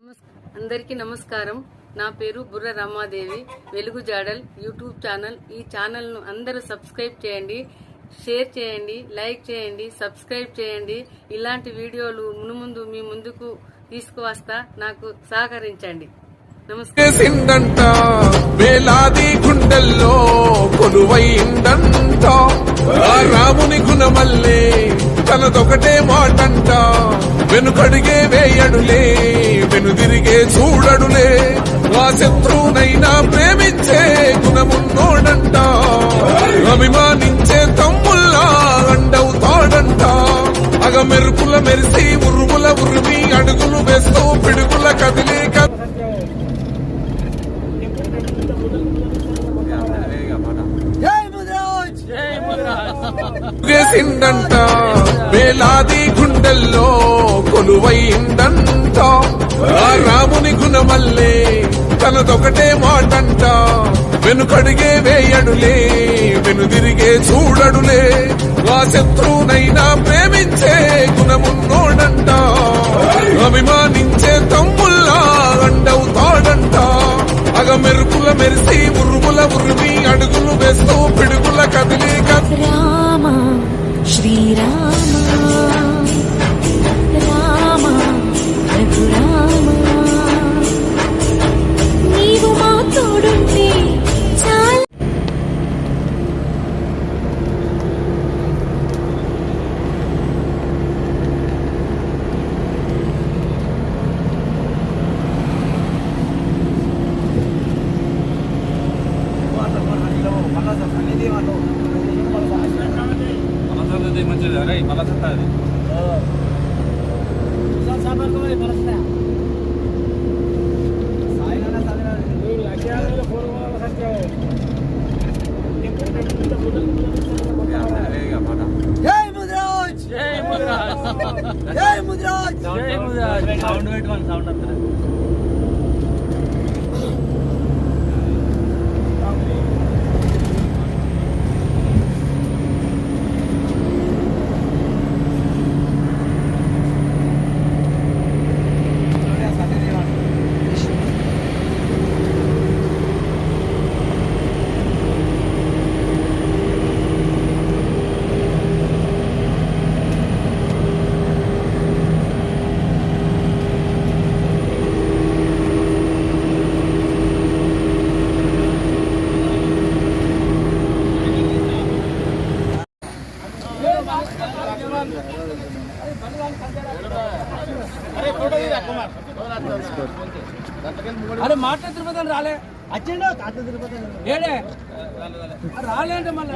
అందరికీ నమస్కారం. నా పేరు బుర్ర రమాదేవి. వెలుగు జాడల్ యూట్యూబ్ ఛానల్. ఈ ఛానల్ను అందరూ సబ్స్క్రైబ్ చేయండి షేర్ చేయండి లైక్ చేయండి సబ్స్క్రైబ్ చేయండి. ఇలాంటి వీడియోలు మునుముందు మీ ముందుకు తీసుకువస్తా నాకు సహకరించండి. నమస్కారం. వేలాది గుండెల్లో కొలువైందంట. రాముని గుణమల్లే తనదొకటే మాటంట వెనుకడిగే వేయడులే వెనుదిరిగే చూడడులే. ఆ శత్రువునైనా ప్రేమించే గుణమున్నోడంట. అభిమానించే తమ్ముల్లా అండవుతాడంట అగ మెరుపుల మెరిసి ఉరుముల ఉరిమి అడుగులు వేస్తూ పిడుగుల కదిలే చేసిందంట వేలాది గుండెల్లో కొలువైందంట ఆ రాముని గుణమల్లే తనదొకటే మాటంట. వెనుకడిగే వేయడులే వెనుదిరిగే చూడడులే. ఆ శత్రువునైనా మలసత్తది మంచిది అరే మలసత్తది జై ముద్రాజ్ జై ముద్రాజ్ జై ముద్రాజ్ జై ముద్రాజ్ సౌండ్ పెట్టుకోండి సౌండ్ అంతా అరే మాట తిరుపతి రాలే వచ్చిండు తాత తిరుపతి ఏడే రాలే అంటే మళ్ళీ